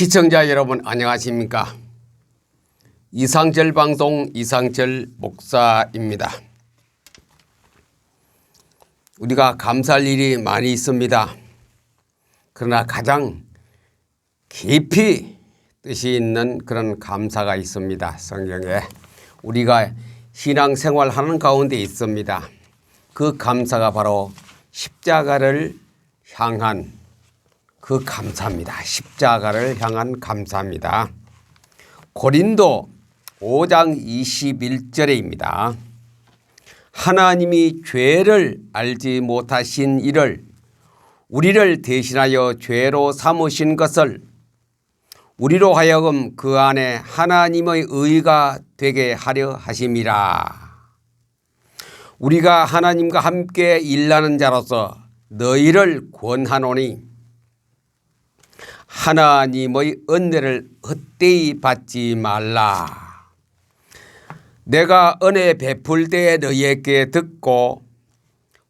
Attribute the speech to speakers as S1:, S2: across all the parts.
S1: 시청자 여러분 안녕하십니까? 이상철 방송 이상철 목사입니다. 우리가 감사할 일이 많이 있습니다. 그러나 가장 깊이 뜻이 있는 그런 감사가 있습니다. 성경에 우리가 신앙생활 하는 가운데 있습니다. 그 감사가 바로 십자가를 향한 그 감사입니다. 십자가를 향한 감사입니다. 고린도 5장 21절에입니다. 하나님이 죄를 알지 못하신 이를 우리를 대신하여 죄로 삼으신 것을 우리로 하여금 그 안에 하나님의 의가 되게 하려 하심이라. 우리가 하나님과 함께 일하는 자로서 너희를 권하노니 하나님의 은혜를 헛되이 받지 말라. 내가 은혜 베풀 때에 너희에게 듣고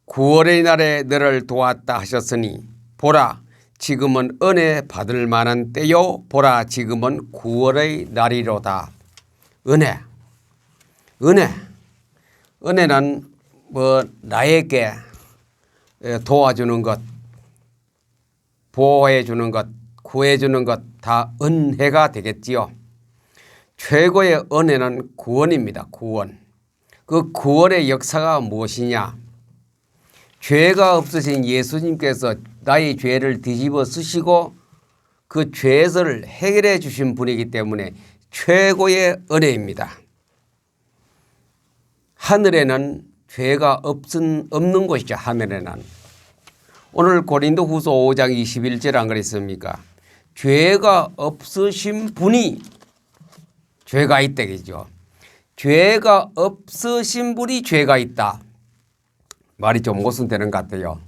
S1: 구월의 날에 너를 도왔다 하셨으니 보라 지금은 은혜 받을 만한 때요 보라 지금은 구월의 날이로다. 은혜 은혜 은혜는 뭐 나에게 도와주는 것 보호해 주는 것 구해 주는 것 다 은혜가 되겠지요. 최고의 은혜는 구원입니다. 구원. 그 구원의 역사가 무엇이냐? 죄가 없으신 예수님께서 나의 죄를 뒤집어 쓰시고 그 죄를 해결해 주신 분이기 때문에 최고의 은혜입니다. 하늘에는 죄가 없은, 없는 곳이죠. 하늘에는. 오늘 고린도 후서 5장 21절 안 그랬습니까? 죄가 없으신 분이 죄가 있다겠죠. 죄가 없으신 분이 죄가 있다. 말이 좀 모순되는 것 같아요.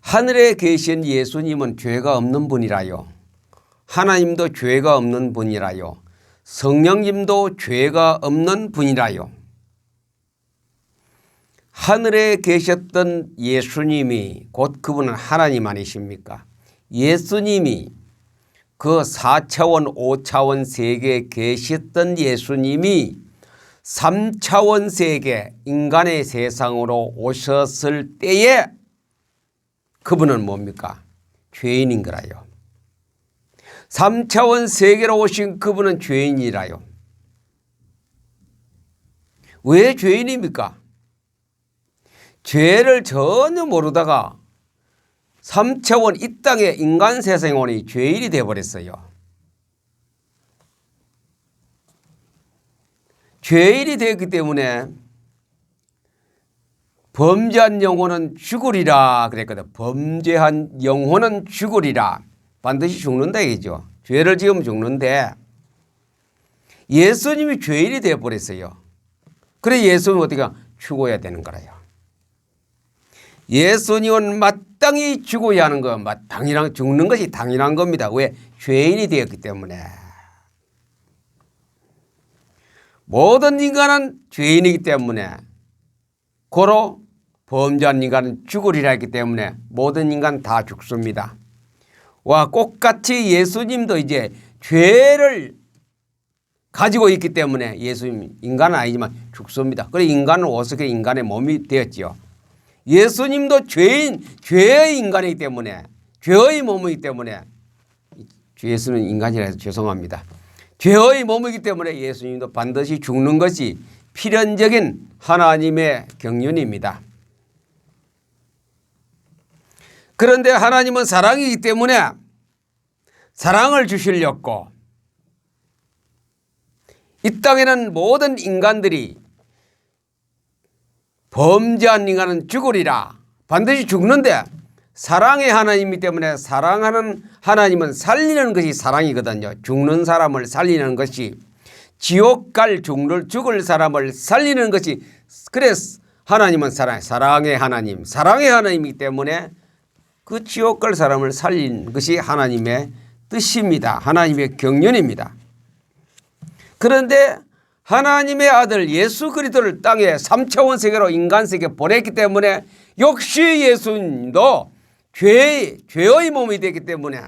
S1: 하늘에 계신 예수님은 죄가 없는 분이라요. 하나님도 죄가 없는 분이라요. 성령님도 죄가 없는 분이라요. 하늘에 계셨던 예수님이 곧 그분은 하나님 아니십니까? 예수님이 그 4차원, 5차원 세계에 계셨던 예수님이 3차원 세계 인간의 세상으로 오셨을 때에 그분은 뭡니까? 죄인인 거라요. 3차원 세계로 오신 그분은 죄인이라요. 왜 죄인입니까? 죄를 전혀 모르다가 3차원 이 땅의 인간 세상에 오니 죄인이 되어버렸어요. 죄인이 되었기 때문에 범죄한 영혼은 죽으리라 그랬거든. 범죄한 영혼은 죽으리라. 반드시 죽는다 이죠. 죄를 지으면 죽는데 예수님이 죄인이 되어버렸어요. 그래 예수님은 어떻게 죽어야 되는 거라요. 예수님은 마땅히 죽어야 하는 거, 당연한 죽는 것이 당연한 겁니다. 왜 죄인이 되었기 때문에 모든 인간은 죄인이기 때문에 고로 범죄한 인간은 죽으리라 했기 때문에 모든 인간 다 죽습니다. 와 똑같이 예수님도 이제 죄를 가지고 있기 때문에 예수님 인간은 아니지만 죽습니다. 그래 인간은 어떻게 인간의 몸이 되었지요. 예수님도 죄인, 죄의 인간이기 때문에 죄의 몸이기 때문에 예수는 인간이라 해서 죄송합니다. 죄의 몸이기 때문에 예수님도 반드시 죽는 것이 필연적인 하나님의 경륜입니다. 그런데 하나님은 사랑이기 때문에 사랑을 주시려고 이 땅에는 모든 인간들이 범죄한 인간은 죽으리라. 반드시 죽는데 사랑의 하나님이기 때문에 사랑하는 하나님은 살리는 것이 사랑이거든요. 죽는 사람을 살리는 것이 지옥 갈 죽을, 죽을 사람을 살리는 것이 그래서 하나님은 사랑, 사랑의 하나님, 사랑의 하나님이기 때문에 그 지옥 갈 사람을 살린 것이 하나님의 뜻입니다. 하나님의 경륜입니다. 그런데 하나님의 아들 예수 그리스도를 땅에 3차원 세계로 인간 세계에 보냈기 때문에 역시 예수님도 죄의, 죄의 몸이 되기 때문에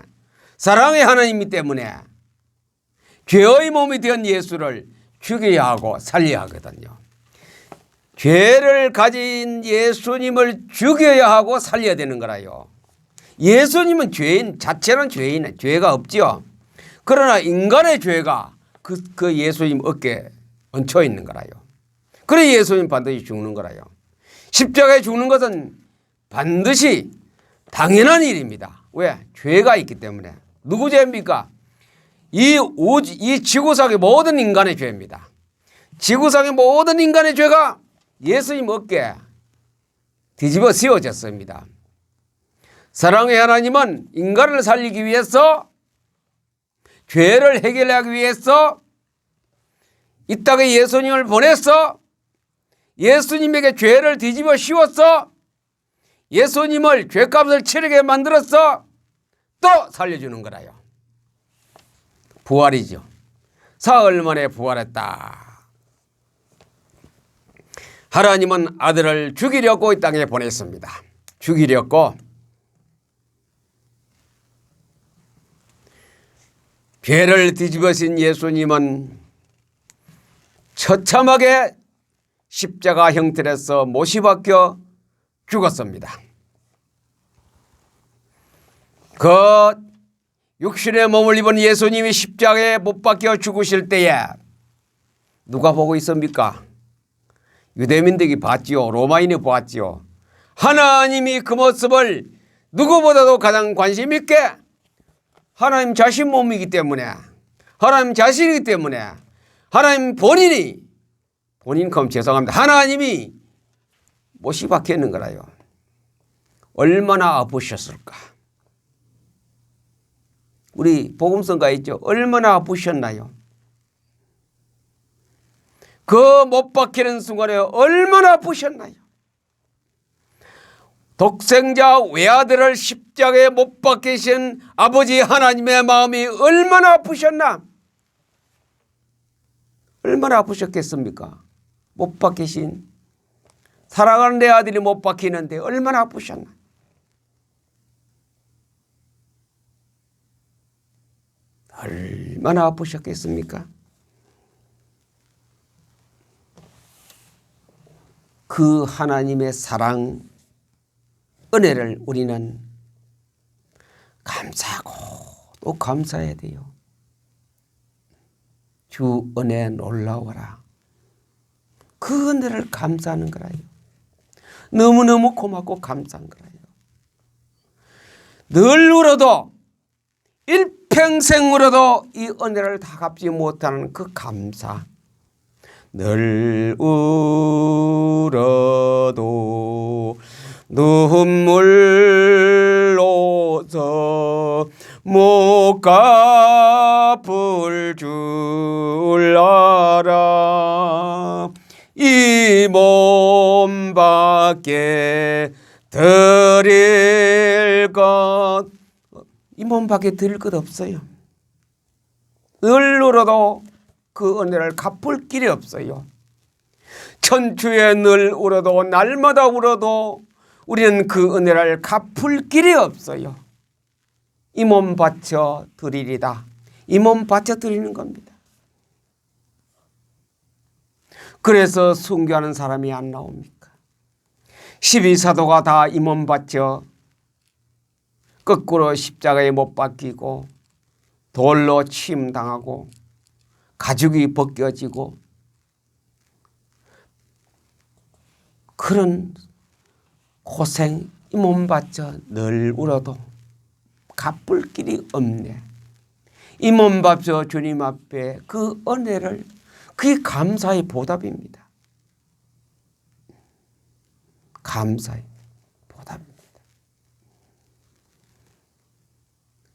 S1: 사랑의 하나님이기 때문에 죄의 몸이 된 예수를 죽여야 하고 살려야 하거든요. 죄를 가진 예수님을 죽여야 하고 살려야 되는 거라요. 예수님은 죄인 자체는 죄인 죄가 없죠. 그러나 인간의 죄가 그, 그 예수님 어깨에 얹혀 있는 거라요. 그래 예수님 반드시 죽는 거라요. 십자가에 죽는 것은 반드시 당연한 일입니다. 왜? 죄가 있기 때문에. 누구 죄입니까? 이, 우, 이 지구상의 모든 인간의 죄입니다. 지구상의 모든 인간의 죄가 예수님 어깨에 뒤집어 씌워졌습니다. 사랑의 하나님은 인간을 살리기 위해서 죄를 해결하기 위해서 이 땅에 예수님을 보내서 예수님에게 죄를 뒤집어 씌웠어 예수님을 죄값을 치르게 만들었어 또 살려주는 거라요. 부활이죠. 사흘 만에 부활했다. 하나님은 아들을 죽이려고 이 땅에 보냈습니다. 죽이려고 죄를 뒤집어진 예수님은 처참하게 십자가 형틀에서 못이 박혀 죽었습니다. 그 육신의 몸을 입은 예수님이 십자가에 못 박혀 죽으실 때에 누가 보고 있습니까? 유대민들이 봤지요. 로마인이 보았지요. 하나님이 그 모습을 누구보다도 가장 관심 있게 하나님 자신 몸이기 때문에 하나님 자신이기 때문에 하나님 본인이 본인 그럼 죄송합니다. 하나님이 못이 박혀 있는 거라요. 얼마나 아프셨을까? 우리 복음성가 있죠. 얼마나 아프셨나요? 그 못 박히는 순간에 얼마나 아프셨나요? 독생자 외아들을 십자가에 못 박히신 아버지 하나님의 마음이 얼마나 아프셨나? 얼마나 아프셨겠습니까? 못 박히신 사랑하는 내 아들이 못 박히는데 얼마나 아프셨나? 얼마나 아프셨겠습니까? 그 하나님의 사랑, 은혜를 우리는 감사하고 또 감사해야 돼요. 주 은혜 놀라워라. 그 은혜를 감사하는 거라요. 너무너무 고맙고 감사한 거라요. 늘 울어도 일평생 울어도 이 은혜를 다 갚지 못하는 그 감사. 늘 울어도 눈물로서 못 갚을 줄 알아 이 몸밖에 드릴 것 이 몸밖에 드릴 것 없어요. 늘 울어도 그 은혜를 갚을 길이 없어요. 천추에 늘 울어도 날마다 울어도 우리는 그 은혜를 갚을 길이 없어요. 이 몸 바쳐 드리리다. 이 몸 바쳐 드리는 겁니다. 그래서 순교하는 사람이 안 나옵니까? 12사도가 다 이 몸 바쳐 거꾸로 십자가에 못 박히고 돌로 침당하고 가죽이 벗겨지고 그런 고생 이 몸 바쳐 늘 울어도 갚을 길이 없네. 이몸 바쳐 주님 앞에 그 은혜를 그게 감사의 보답입니다. 감사의 보답입니다.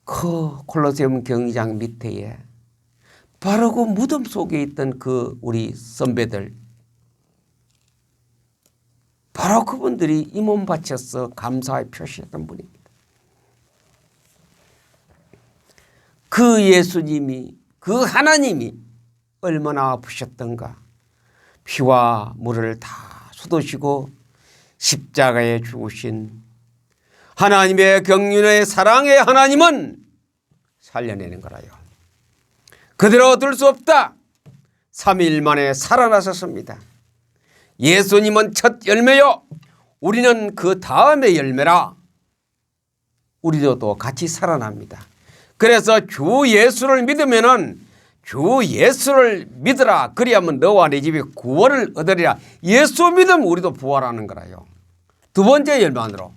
S1: 그 콜로세움 경기장 밑에 바로 그 무덤 속에 있던 그 우리 선배들 바로 그분들이 이몸 바쳐서 감사의 표시했던 분입니다. 그 예수님이 그 하나님이 얼마나 아프셨던가 피와 물을 다 쏟으시고 십자가에 죽으신 하나님의 경륜의 사랑의 하나님은 살려내는 거라요. 그대로 둘수 없다. 3일 만에 살아나셨습니다. 예수님은 첫 열매요. 우리는 그 다음의 열매라. 우리도 또 같이 살아납니다. 그래서 주 예수를 믿으면은 주 예수를 믿으라. 그리하면 너와 내 집이 구원을 얻으리라. 예수 믿으면 우리도 부활하는 거라요. 두 번째 열매로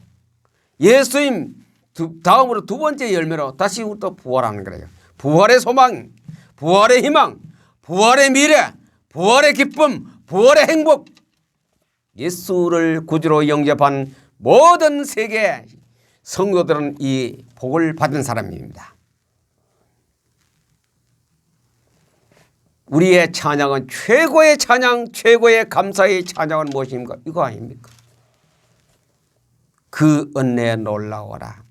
S1: 예수님 두- 다음으로 두 번째 열매로 다시 또 부활하는 거예요. 부활의 소망, 부활의 희망, 부활의 미래, 부활의 기쁨, 부활의 행복. 예수를 구주로 영접한 모든 세계 성도들은 이 복을 받은 사람입니다. 우리의 찬양은 최고의 찬양, 최고의 감사의 찬양은 무엇입니까? 이거 아닙니까? 그 은혜에 놀라워라.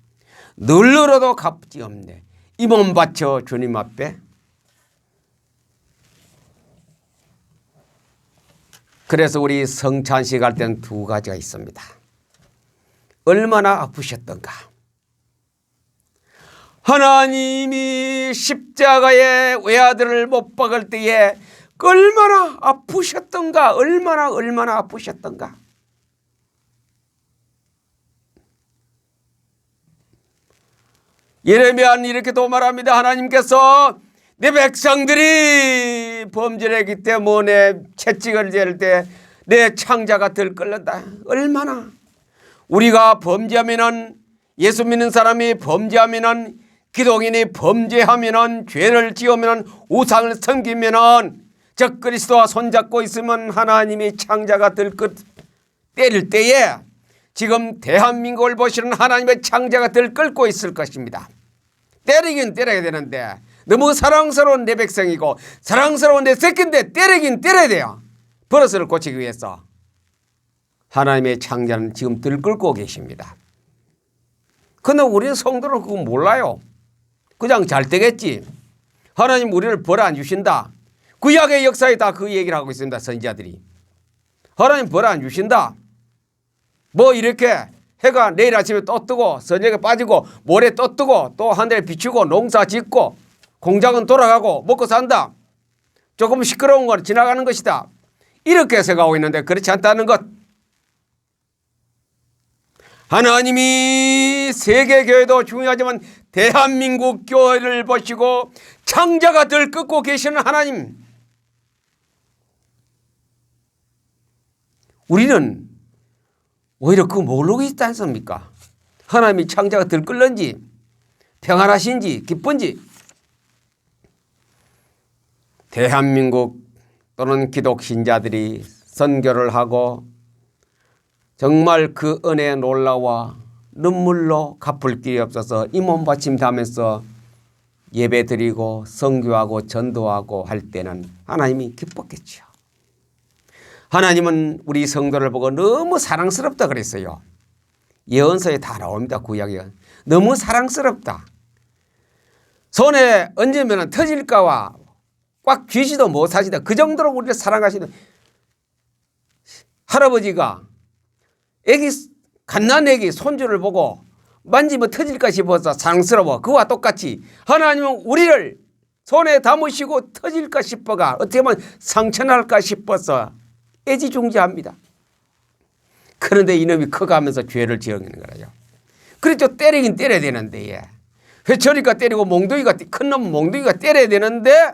S1: 늘러도 값이 없네. 이 몸 바쳐 주님 앞에 그래서 우리 성찬식 할 때는 두 가지가 있습니다. 얼마나 아프셨던가. 하나님이 십자가에 외아들을 못 박을 때에 얼마나 아프셨던가, 얼마나 얼마나 아프셨던가. 예레미야는 이렇게 또 말합니다. 하나님께서 내 백성들이 범죄했기 때문에 채찍을 댈때내 창자가 들끓는다. 얼마나 우리가 범죄하면은 예수 믿는 사람이 범죄하면은 기독인이 범죄하면은 죄를 지으면은 우상을 섬기면은 적 그리스도와 손잡고 있으면 하나님이 창자가 들끓 때릴 때에 지금 대한민국을 보시는 하나님의 창자가 들끓고 있을 것입니다. 때리긴 때려야 되는데 너무 사랑스러운 내 백성이고 사랑스러운 내 새끼인데 때리긴 때려야 돼요. 버릇을 고치기 위해서 하나님의 창자는 지금 들끓고 계십니다. 근데 우리는 성도는 그거 몰라요. 그냥 잘 되겠지. 하나님 우리를 벌 안 주신다. 구약의 역사에 다 그 얘기를 하고 있습니다. 선지자들이. 하나님 벌 안 주신다. 뭐 이렇게 해가 내일 아침에 또 뜨고 저녁에 빠지고 모레 또 뜨고 또 하늘에 비추고 농사 짓고 공장은 돌아가고 먹고 산다. 조금 시끄러운 건 지나가는 것이다. 이렇게 생각하고 있는데 그렇지 않다는 것. 하나님이 세계 교회도 중요하지만 대한민국 교회를 보시고 창자가 들끓고 계시는 하나님. 우리는 오히려 그 모르고 있지 않습니까? 하나님이 창자가 들끓는지 평안하신지 기쁜지 대한민국 또는 기독 신자들이 선교를 하고 정말 그 은혜에 놀라와 눈물로 갚을 길이 없어서 이몸 바침하면서 예배 드리고 선교하고 전도하고 할 때는 하나님이 기뻤겠죠. 하나님은 우리 성도를 보고 너무 사랑스럽다 그랬어요. 예언서에 다 나옵니다. 구약에. 너무 사랑스럽다. 손에 얹으면 터질까와 꽉 쥐지도 못하시다. 그 정도로 우리를 사랑하시는 할아버지가 애기 갓난 애기 손주를 보고 만지면 터질까 싶어서 사랑스러워. 그와 똑같이 하나님은 우리를 손에 담으시고 터질까 싶어가 어떻게 보면 상처날까 싶어서 애지중지합니다. 그런데 이놈이 커가면서 죄를 지어내는 거라요. 그렇죠. 때리긴 때려야 되는데 예. 회초리가 때리고 몽둥이가 큰놈 몽둥이가 때려야 되는데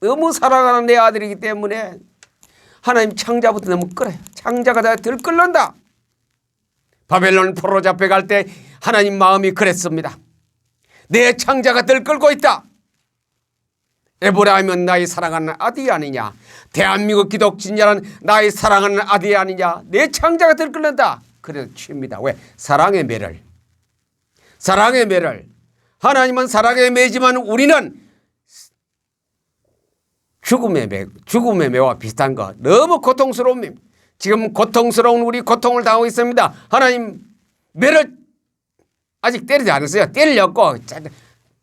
S1: 너무 사랑하는 내 아들이기 때문에 하나님 창자부터 너무 끌어요. 창자가 다 들끓는다. 바벨론 포로 잡혀갈 때 하나님 마음이 그랬습니다. 내 창자가 들끓고 있다. 에브라임은 나의 사랑하는 아들이 아니냐. 대한민국 기독 진자는 나의 사랑하는 아들이 아니냐. 내 창자가 들끓는다. 그래서 칩니다. 왜? 사랑의 매를. 사랑의 매를. 하나님은 사랑의 매지만 우리는 죽음의 매, 죽음의 매와 비슷한 거 너무 고통스러움. 지금 고통스러운 우리 고통을 당하고 있습니다. 하나님 매를 아직 때리지 않았어요. 때리려고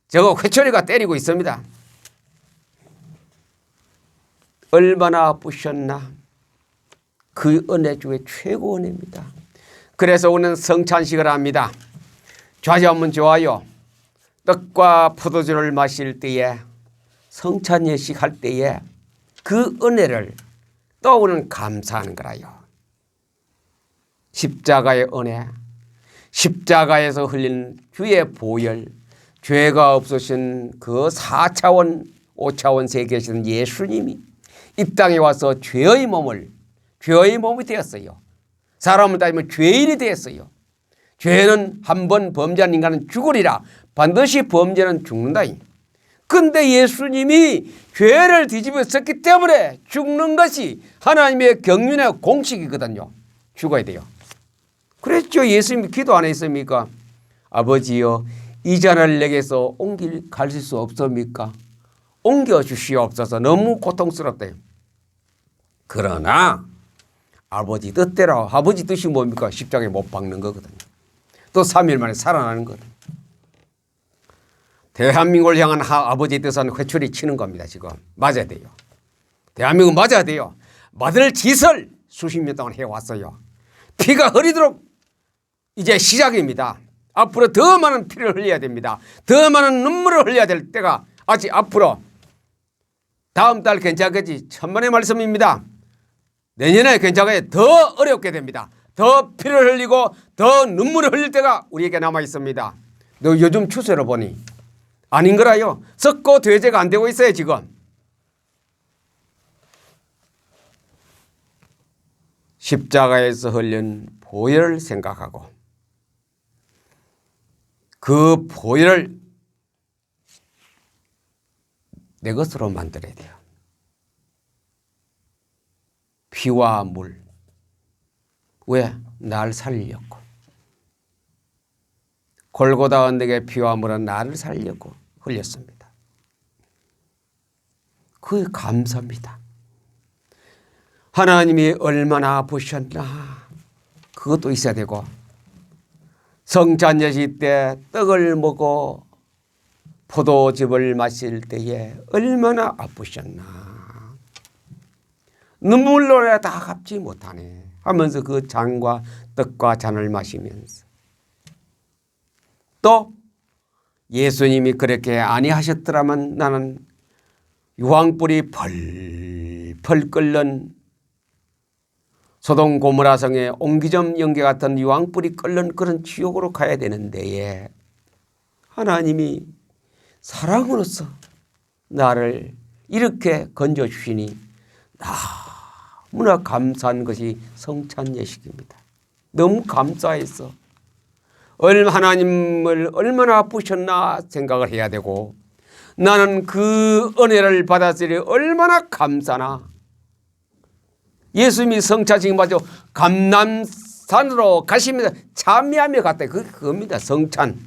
S1: 저거 회초리가 때리고 있습니다. 얼마나 아프셨나. 그 은혜 중에 최고 은혜입니다. 그래서 오늘 성찬식을 합니다. 좌좌하면 좋아요. 떡과 포도주를 마실 때에 성찬 예식 할 때에 그 은혜를 떠오르는 감사하는 거라요. 십자가의 은혜, 십자가에서 흘린 주의 보혈, 죄가 없으신 그 4차원, 5차원 세계에 계신 예수님이 이 땅에 와서 죄의 몸을 죄의 몸이 되었어요. 사람을 따지면 죄인이 되었어요. 죄는 한 번 범죄한 인간은 죽으리라. 반드시 범죄는 죽는다. 근데 예수님이 죄를 뒤집어 썼기 때문에 죽는 것이 하나님의 경륜의 공식이거든요. 죽어야 돼요. 그랬죠. 예수님이 기도 안 했습니까? 아버지여 이 잔을 내게서 옮길 가실 수 없습니까? 옮겨 주시옵소서. 너무 고통스럽대요. 그러나 아버지 뜻대로 아버지 뜻이 뭡니까? 십자가에 못 박는 거거든요. 또 3일 만에 살아나는 거거든요. 대한민국을 향한 하, 아버지 뜻은 회초리 치는 겁니다. 지금 맞아야 돼요. 대한민국 맞아야 돼요. 맞을 짓을 수십 년 동안 해왔어요. 피가 흐리도록 이제 시작입니다. 앞으로 더 많은 피를 흘려야 됩니다. 더 많은 눈물을 흘려야 될 때가 아직 앞으로 다음 달 괜찮겠지 천만의 말씀입니다. 내년에 괜찮게 더 어렵게 됩니다. 더 피를 흘리고 더 눈물을 흘릴 때가 우리에게 남아 있습니다. 너 요즘 추세를 보니 아닌 거라요. 썩고 돼제가 안 되고 있어요 지금. 십자가에서 흘린 보혈을 생각하고 그 보혈을 내 것으로 만들어야 돼요. 피와 물. 왜? 날 살리려고. 골고다 언덕의 피와 물은 나를 살려고 흘렸습니다. 그 감사입니다. 하나님이 얼마나 아프셨나 그것도 있어야 되고 성찬 예식 때 떡을 먹고 포도즙을 마실 때에 얼마나 아프셨나 눈물로라 다 갚지 못하네 하면서 그 잔과 떡과 잔을 마시면서 또 예수님이 그렇게 아니하셨더라면 나는 유황불이 펄펄 끓는 소동 고무라 성의 옹기점 연계 같은 유황불이 끓는 그런 지옥으로 가야 되는데 하나님이 사랑으로서 나를 이렇게 건져 주시니 너무나 감사한 것이 성찬 예식입니다. 너무 감사해서 얼 하나님을 얼마나 아프셨나 생각을 해야 되고 나는 그 은혜를 받았으니 얼마나 감사나 예수님이 성찬식 맞아 감남산으로 가십니다. 참여하며 갔다. 그 그겁니다. 성찬.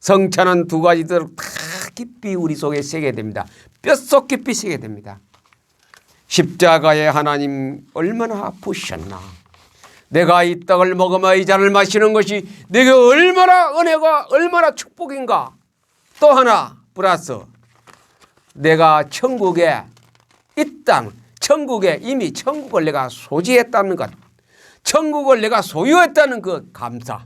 S1: 성찬은 두 가지들 다 깊이 우리 속에 새게 됩니다. 뼛속 깊이 새게 됩니다. 십자가에 하나님 얼마나 아프셨나. 내가 이 떡을 먹으며 이 잔을 마시는 것이 내게 얼마나 은혜가 얼마나 축복인가. 또 하나 플러스 내가 천국에 이땅 천국에 이미 천국을 내가 소지했다는 것 천국을 내가 소유했다는 그 감사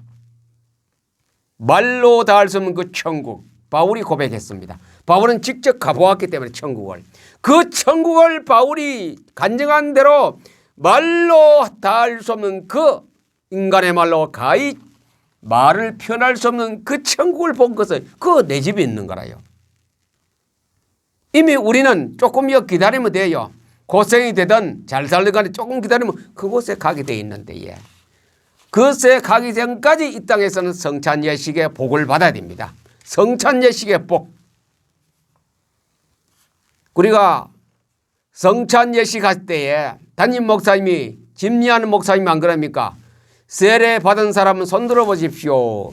S1: 말로 다할수 없는 그 천국 바울이 고백했습니다. 바울은 직접 가보았기 때문에 천국을 그 천국을 바울이 간증한 대로 말로 다할수 없는 그 인간의 말로 가히 말을 표현할 수 없는 그 천국을 본 것을 그내 집에 있는 거라요. 이미 우리는 조금여 기다리면 돼요. 고생이 되든 잘 살든 간에 조금 기다리면 그곳에 가게 돼 있는데 예. 그곳에 가기 전까지 이 땅에서는 성찬 예식의 복을 받아야 됩니다. 성찬 예식의 복. 우리가 성찬 예식 할 때에 담임 목사님이 집리하는 목사님이 안 그럽니까? 세례 받은 사람은 손들어 보십시오.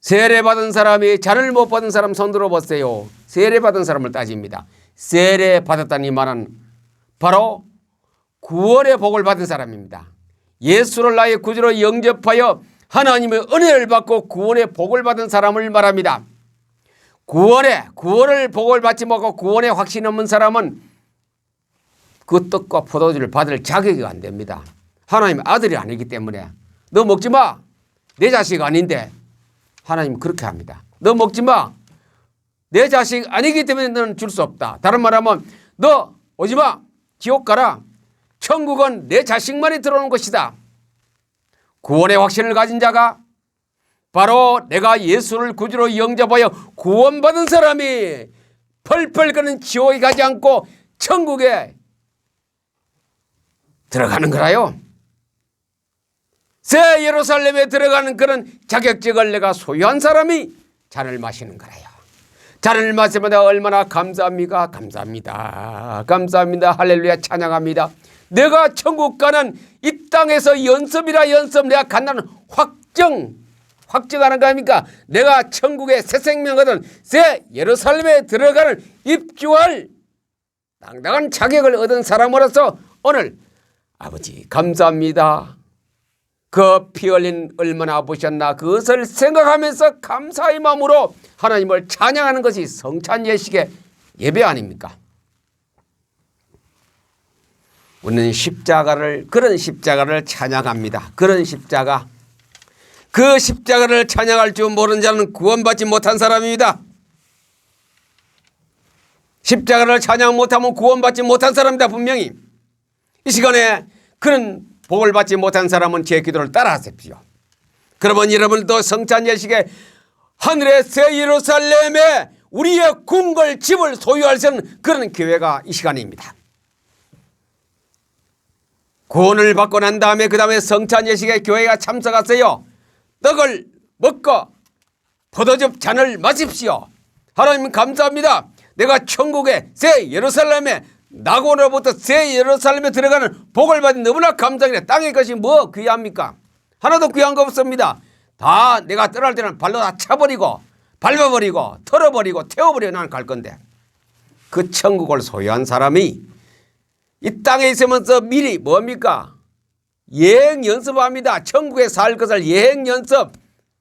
S1: 세례 받은 사람이 잔을 못 받은 사람 손들어 보세요. 세례 받은 사람을 따집니다. 세례 받았다는 말은 바로 구원의 복을 받은 사람입니다. 예수를 나의 구주로 영접하여 하나님의 은혜를 받고 구원의 복을 받은 사람을 말합니다. 구원의 구원을 복을 받지 못하고 구원의 확신 없는 사람은 그 떡과 포도주를 받을 자격이 안 됩니다. 하나님의 아들이 아니기 때문에 너 먹지 마. 내 자식 아닌데 하나님 그렇게 합니다. 너 먹지 마. 내 자식 아니기 때문에 너는 줄 수 없다. 다른 말하면 너 오지 마. 지옥 가라. 천국은 내 자식만이 들어오는 것이다. 구원의 확신을 가진 자가 바로 내가 예수를 구주로 영접하여 구원받은 사람이 펄펄 끓는 지옥에 가지 않고 천국에 들어가는 거라요. 새 예루살렘에 들어가는 그런 자격증을 내가 소유한 사람이 잔을 마시는 거라요. 잔을 마시면서 얼마나 감사합니까? 감사합니다. 감사합니다. 할렐루야 찬양합니다. 내가 천국 가는 이 땅에서 연습이라 연습 내가 간다는 확정 확정하는 거 아닙니까? 내가 천국의 새 생명거든 새 예루살렘에 들어가는 입주할 당당한 자격을 얻은 사람으로서 오늘 아버지 감사합니다. 그 피 흘린 얼마나 아프셨나 그것을 생각하면서 감사의 마음으로 하나님을 찬양하는 것이 성찬 예식의 예배 아닙니까? 우리는 십자가를 그런 십자가를 찬양합니다. 그런 십자가 그 십자가를 찬양할 줄 모르는 자는 구원받지 못한 사람입니다. 십자가를 찬양 못하면 구원받지 못한 사람이다 분명히 이 시간에 그런 복을 받지 못한 사람은 제 기도를 따라하십시오. 그러면 여러분도 성찬 예식에 하늘의 새 예루살렘에 우리의 궁궐 집을 소유할 수 있는 그런 기회가 이 시간입니다. 구원을 받고 난 다음에 그 다음에 성찬 예식에 교회가 참석하세요. 떡을 먹고 포도즙 잔을 마십시오. 하나님 감사합니다. 내가 천국의 새 예루살렘에 나고로부터 새 예루살렘에 들어가는 복을 받은 너무나 감사해. 땅의 것이 뭐 귀합니까? 하나도 귀한 거 없습니다. 다 내가 떠날 때는 발로 다 차버리고 밟아버리고 털어버리고 태워버리고 나는 갈 건데 그 천국을 소유한 사람이 이 땅에 있으면서 미리 뭡니까? 예행 연습합니다. 천국에 살 것을 예행 연습.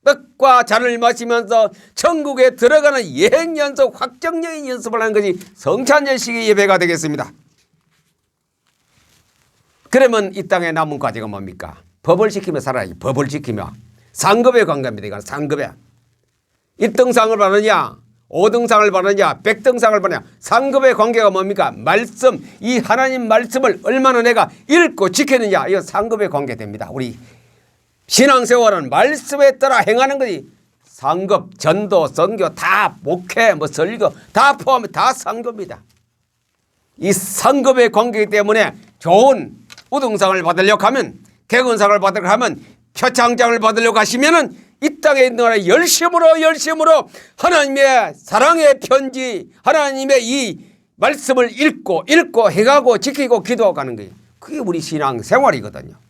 S1: 떡과 잔을 마시면서 천국에 들어가는 예행 연습, 확정적인 연습을 하는 것이 성찬 예식의 예배가 되겠습니다. 그러면 이 땅에 남은 과제가 뭡니까? 법을 지키며 살아야지. 법을 지키며. 상급의 관계입니다. 이건 상급에. 1등상을 받느냐, 5등상을 받느냐, 100등상을 받느냐. 상급의 관계가 뭡니까? 말씀, 이 하나님 말씀을 얼마나 내가 읽고 지켰느냐. 이거 상급의 관계 됩니다. 우리 신앙생활은 말씀에 따라 행하는 것이 상급, 전도, 선교, 다 목회, 뭐 설교 다 포함해 다 상급입니다. 이 상급의 관계이기 때문에 좋은 우등상을 받으려고 하면 개근상을 받으려고 하면 표창장을 받으려고 하시면은 이 땅에 있는 거라 열심으로 열심으로 하나님의 사랑의 편지 하나님의 이 말씀을 읽고 읽고 해가고 지키고 기도하고 가는 거예요. 그게 우리 신앙 생활이거든요.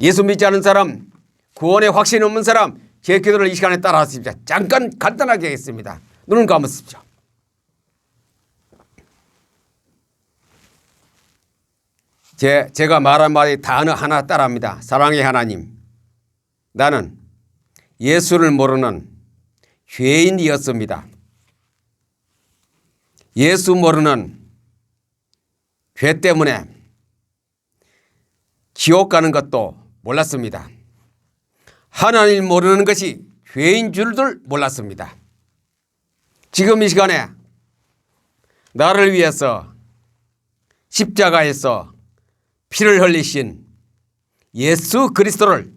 S1: 예수 믿지 않은 사람 구원의 확신 없는 사람 제 기도를 이 시간에 따라하십시오. 잠깐 간단하게 하겠습니다. 눈을 감으십시오. 제, 제가 말한 말이 단어 하나 따라합니다. 사랑의 하나님. 나는 예수를 모르는 죄인이었습니다. 예수 모르는 죄 때문에 지옥 가는 것도 몰랐습니다. 하나님 모르는 것이 죄인 줄들 몰랐습니다. 지금 이 시간에 나를 위해서 십자가에서 피를 흘리신 예수 그리스도를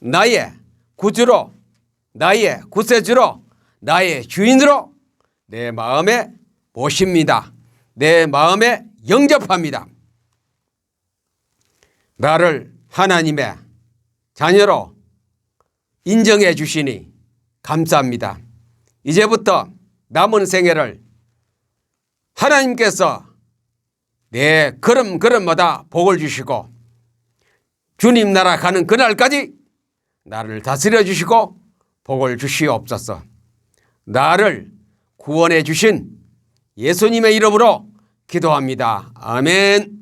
S1: 나의 구주로 나의 구세주로 나의 주인으로 내 마음에 모십니다. 내 마음에 영접합니다. 나를 하나님의 자녀로 인정해 주시니 감사합니다. 이제부터 남은 생애를 하나님께서 내 걸음걸음마다 복을 주시고 주님 나라 가는 그날까지 나를 다스려 주시고 복을 주시옵소서. 나를 구원해 주신 예수님의 이름으로 기도합니다. 아멘.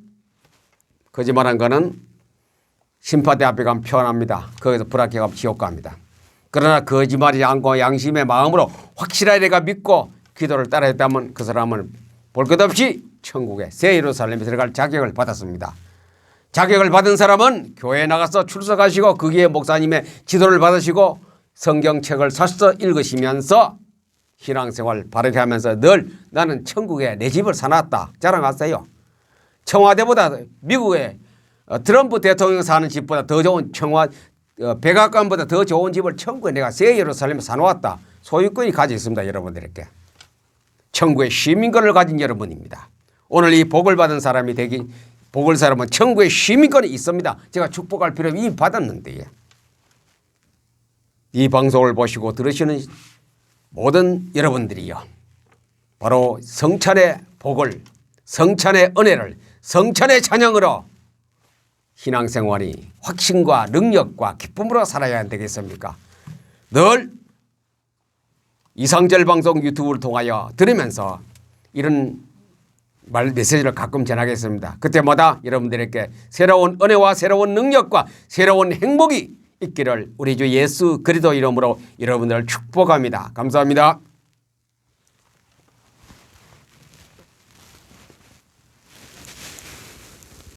S1: 거짓말한 거는 심판대 앞에 가면 편합니다. 거기서 불합격 가면 지옥 갑니다. 그러나 거짓말이 않고 양심의 마음으로 확실하게 내가 믿고 기도를 따라했다면 그 사람은 볼 것 없이 천국에 새 예루살렘에 들어갈 자격을 받았습니다. 자격을 받은 사람은 교회에 나가서 출석하시고 거기에 목사님의 지도를 받으시고 성경책을 사서 읽으시면서 신앙생활 바르게 하면서 늘 나는 천국에 내 집을 사놨다 자랑하세요. 청와대보다 미국의 어, 트럼프 대통령 사는 집보다 더 좋은 청와 어, 백악관보다 더 좋은 집을 천국에 내가 새 예루살렘에 사놓았다. 소유권이 가지고 있습니다. 여러분들에게. 천국의 시민권을 가진 여러분입니다. 오늘 이 복을 받은 사람이 되기 복을 사람은 천국의 시민권이 있습니다. 제가 축복할 필요 이미 받았는데 이 방송을 보시고 들으시는 모든 여러분들이요. 바로 성찬의 복을 성찬의 은혜를 성찬의 찬양으로 신앙생활이 확신과 능력과 기쁨으로 살아야 되겠습니까? 늘 이상절 방송 유튜브를 통하여 들으면서 이런 말 메시지를 가끔 전하겠습니다. 그때마다 여러분들에게 새로운 은혜와 새로운 능력과 새로운 행복이 있기를 우리 주 예수 그리스도 이름으로 여러분들을 축복합니다. 감사합니다.